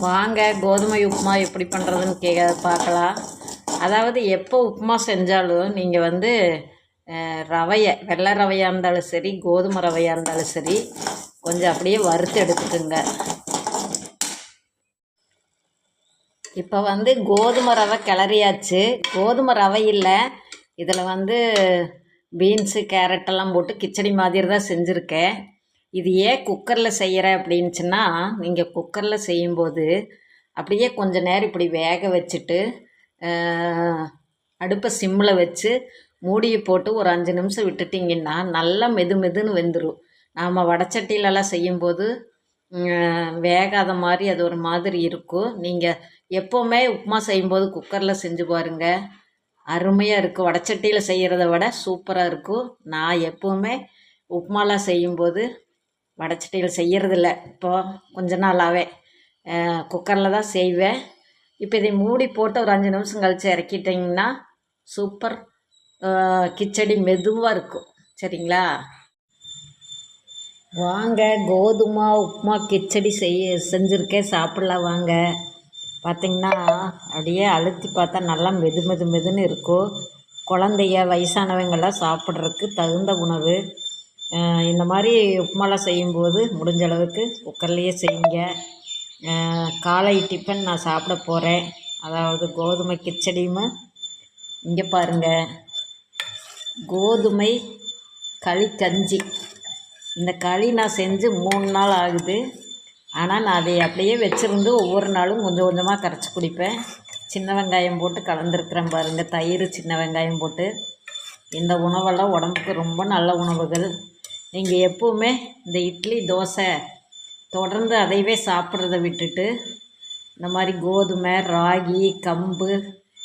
வாங்க கோதுமை உப்புமா எப்படி பண்ணுறதுன்னு கே பார்க்கலாம். அதாவது எப்போ உப்புமா செஞ்சாலும் நீங்கள் வந்து ரவையை வெள்ளை ரவையாக இருந்தாலும் சரி கோதுமை ரவையாக இருந்தாலும் சரி கொஞ்சம் அப்படியே வறுத்து எடுத்துக்கோங்க. இப்போ வந்து கோதுமை ரவை கிளறியாச்சு. கோதுமை ரவை இல்லை. இதில் வந்து பீன்ஸு கேரட்டெல்லாம் போட்டு கிச்சடி மாதிரி தான் செஞ்சுருக்கேன். இது ஏன் குக்கரில் செய்கிறேன் அப்படின்ச்சுன்னா நீங்கள் குக்கரில் செய்யும்போது அப்படியே கொஞ்ச நேரம் இப்படி வேக வச்சுட்டு அடுப்பை சிம்மில் வச்சு மூடியை போட்டு ஒரு அஞ்சு நிமிஷம் விட்டுட்டிங்கன்னா நல்லா மெது மெதுன்னு வெந்துடும் நாம் வடச்சட்டிலலாம் செய்யும்போது வேகாத மாதிரி அது ஒரு மாதிரி இருக்கும். நீங்கள் எப்போவுமே உப்புமா செய்யும்போது குக்கரில் செஞ்சு பாருங்கள் அருமையாக இருக்கும். வடச்சட்டியில் செய்கிறத விட சூப்பராக இருக்கும். நான் எப்போவுமே உப்புமாலாம் செய்யும்போது வடச்சட்டியில் செய்கிறதில்ல இப்போ கொஞ்ச நாளாகவே குக்கரில் தான் செய்வேன். இப்போ இதை மூடி போட்டு ஒரு அஞ்சு நிமிஷம் கழித்து இறக்கிட்டிங்கன்னா சூப்பர். கிச்சடி மெதுவாக இருக்கும். சரிங்களா? வாங்க கோதுமை உப்புமா கிச்சடி செய்ய செஞ்சுருக்கேன். சாப்பிட்லாம் வாங்க. பார்த்தீங்கன்னா அப்படியே அழுத்தி பார்த்தா நல்லா மெது மெது மெதுன்னு இருக்கும். குழந்தைய வயசானவங்கெல்லாம் சாப்பிட்றதுக்கு தகுந்த உணவு. இந்த மாதிரி உப்புமாலாம் செய்யும்போது முடிஞ்ச அளவுக்கு குக்கர்லேயே செய்யுங்க. காலை டிஃபன் நான் சாப்பிட போகிறேன் அதாவது கோதுமை கிச்சடியுமே இங்கே பாருங்கள் கோதுமை களி கஞ்சி. இந்த களி நான் செஞ்சு மூணு நாள் ஆகுது. ஆனால் நான் அதை அப்படியே வச்சுருந்து ஒவ்வொரு நாளும் கொஞ்சம் கொஞ்சமாக கரைச்சி குடிப்பேன். சின்ன வெங்காயம் போட்டு கலந்துருக்குறேன் பாருங்கள் தயிர் சின்ன வெங்காயம் போட்டு. இந்த உணவெல்லாம் உடம்புக்கு ரொம்ப நல்ல உணவுகள். நீங்கள் எப்போவுமே இந்த இட்லி தோசை தொடர்ந்து அதையவே சாப்பிட்றத விட்டுட்டு இந்த மாதிரி கோதுமை ராகி கம்பு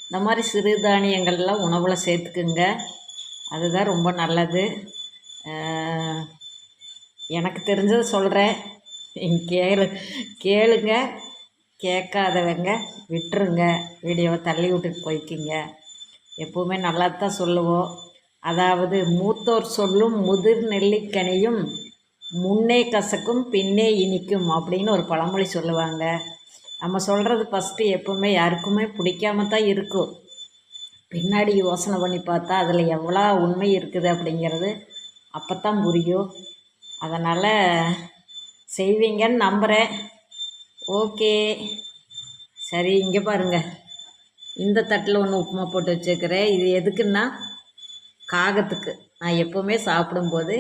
இந்த மாதிரி சிறுதானியங்கள்லாம் உணவில் சேர்த்துக்குங்க. அதுதான் ரொம்ப நல்லது. எனக்கு தெரிஞ்சதை சொல்கிறேன் நீங்கள் கேளு கேளுங்க. கேட்காதவங்க விட்டுருங்க. வீடியோவை தள்ளி விட்டுட்டு போய்க்கிங்க. எப்போவுமே நல்லா தான் சொல்லுவோம். அதாவது மூத்தோர் சொல்லும் முதிர் நெல்லிக்கனியும் முன்னே கசக்கும் பின்னே இனிக்கும் அப்படின்னு ஒரு பழமொழி சொல்லுவாங்க. நம்ம சொல்கிறது ஃபஸ்ட்டு எப்போவுமே யாருக்குமே பிடிக்காம தான் இருக்கும். பின்னாடி யோசனை பண்ணி பார்த்தா அதில் எவ்வளோ உண்மை இருக்குது அப்படிங்கிறது அப்போ தான் புரியும். அதனால் செய்வீங்கன்னு நம்புகிறேன் ஓகே. சரி இங்கே பாருங்கள் இந்த தட்டில் ஒன்று உப்புமா போட்டு வச்சுருக்கிறேன். இது எதுக்குன்னா காகத்துக்கு. நான் எப்போவுமே சாப்பிடும்போது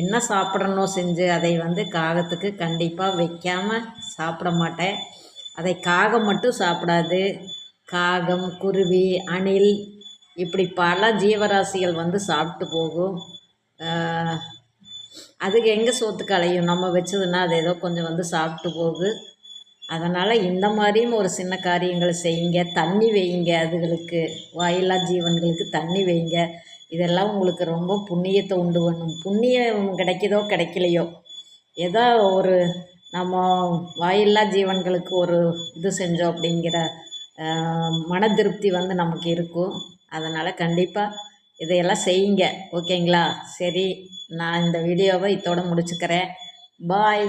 என்ன சாப்பிடணும் செஞ்சு அதை வந்து காகத்துக்கு கண்டிப்பாக வைக்காமல் சாப்பிட மாட்டேன். அதை காகம் மட்டும் சாப்பிடாது. காகம் குருவி அணில் இப்படி பல ஜீவராசிகள் வந்து சாப்பிட்டு போகும். அதுக்கு எங்கே சோத்துக்கு அலையும்? நம்ம வச்சதுன்னா அது ஏதோ கொஞ்சம் வந்து சாப்பிட்டு போகுது. அதனால் இந்த மாதிரியும் ஒரு சின்ன காரியங்களை செய்யுங்க. தண்ணி வையுங்க அதுகளுக்கு. வாயில்லா ஜீவன்களுக்கு தண்ணி வைங்க இதெல்லாம் உங்களுக்கு ரொம்ப புண்ணியத்தை உண்டு பண்ணும். புண்ணியம் கிடைக்கிதோ கிடைக்கலையோ? ஏதோ ஒரு நம்ம வாயில்லா ஜீவன்களுக்கு ஒரு இது செஞ்சோம் அப்படிங்கிற மன திருப்தி வந்து நமக்கு இருக்கும். அதனால் கண்டிப்பாக இதையெல்லாம் செய்யுங்க. ஓகேங்களா? சரி நான் இந்த வீடியோவை இதோட முடிச்சுக்கிறேன். பாய்.